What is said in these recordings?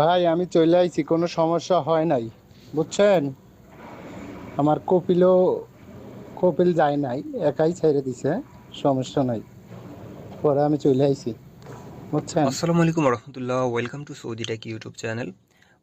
ভাই, আমি চলে আইছি, কোনো সমস্যা হয় নাই, বুঝছেন? আমার কপিলও, কপিল যায় নাই, একাই ছেড়ে দিছে, সমস্যা নাই। পরে আমি চলে আইছি, বুঝছেন? আসসালামু আলাইকুম রহমতুল্লাহ welcome to Saudi tech YouTube channel.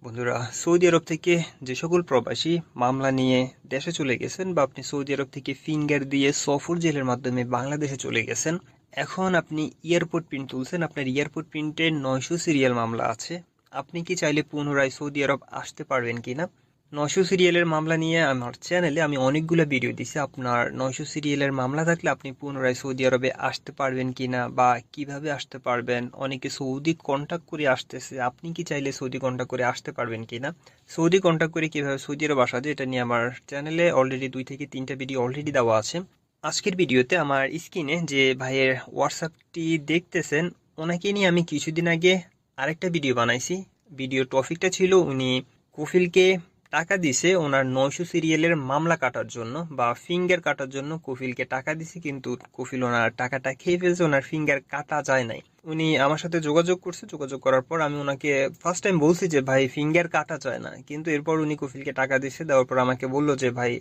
বন্ধুরা, সৌদি আরব থেকে যে সকল প্রবাসী মামলা নিয়ে দেশে চলে গেছেন বা আপনি সৌদি আরব থেকে ফিঙ্গার দিয়ে সফর জেলের মাধ্যমে বাংলাদেশে চলে গেছেন, এখন আপনি এয়ারপোর্ট প্রিন্ট তুলছেন। আপনার এয়ারপোর্ট প্রিন্টে নয়শো সিরিয়াল মামলা আছে। আপনি কি চাইলে পুনরায় সৌদি আরব আসতে পারবেন কি না নয়শো সিরিয়ালের মামলা নিয়ে আমার চ্যানেলে আমি অনেকগুলো ভিডিও দিছি। আপনার নয়শো সিরিয়ালের মামলা থাকলে আপনি পুনরায় সৌদি আরবে আসতে পারবেন কি না বা কীভাবে আসতে পারবেন? অনেকে সৌদি কন্ট্যাক্ট করে আসতেছে। আপনি কি চাইলে সৌদি কন্ট্যাক্ট করে আসতে পারবেন কি না সৌদি কন্ট্যাক্ট করে কীভাবে সৌদি আরব আসা যায় এটা নিয়ে আমার চ্যানেলে অলরেডি দুই থেকে তিনটা ভিডিও অলরেডি দেওয়া আছে। আজকের ভিডিওতে আমার স্ক্রিনে যে ভাইয়ের হোয়াটসঅ্যাপটি দেখতেছেন, ওনাকে নিয়ে আমি কিছুদিন আগে আরেকটা ভিডিও বানাইছি। ভিডিও টপিকটা ছিল উনি কফিলকে টাকা দিছে ওনার নয়শো সিরিয়ালের মামলা কাটার জন্য বা ফিঙ্গার কাটার জন্য কফিলকে টাকা দিছে, কিন্তু কফিল ওনার টাকাটা খেয়ে ফেলছে, ওনার ফিঙ্গার কাটা যায় নাই। উনি আমার সাথে যোগাযোগ করছে, যোগাযোগ করার পর আমি ওনাকে ফার্স্ট টাইম বলছি যে, ভাই ফিঙ্গার কাটা যায় না। কিন্তু এরপর উনি কফিলকে টাকা দিছে, দেওয়ার পর আমাকে বলল যে, ভাই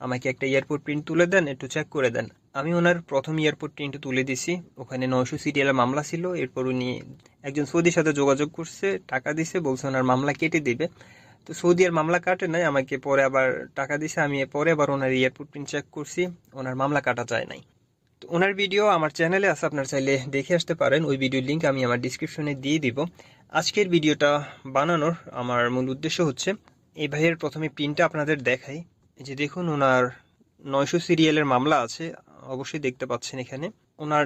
আমাকে একটা এয়ারপোর্ট প্রিন্ট তুলে দেন, একটু চেক করে দেন। আমি ওনার প্রথম এয়ারপোর্ট প্রিন্ট তুলে দিছি। ওখানে নয়শো সিরিয়ালের মামলা ছিল। এরপর উনি একজন সৌদির সাথে যোগাযোগ করছে, টাকা দিছে, বলছে ওনার মামলা কেটে দিবে। তো সৌদি আর মামলা কাটে নাই, আমাকে পরে আবার টাকা দিছে। আমি পরে আবার ওনার এয়ারপোর্ট প্রিন্ট চেক করছি, ওনার মামলা কাটা যায় নাই। তো ওনার ভিডিও আমার চ্যানেলে আছে, আপনার চাইলে দেখে আসতে পারেন। ওই ভিডিওর লিঙ্ক আমি আমার ডিসক্রিপশনে দিয়ে দিব। আজকের ভিডিওটা বানানোর আমার মূল উদ্দেশ্য হচ্ছে, এই ভাইয়ের প্রথমে প্রিন্টটা আপনাদের দেখাই। যে দেখুন ওনার নয়শো সিরিয়ালের মামলা আছে অবশ্যই দেখতে পাচ্ছেন এখানে। ওনার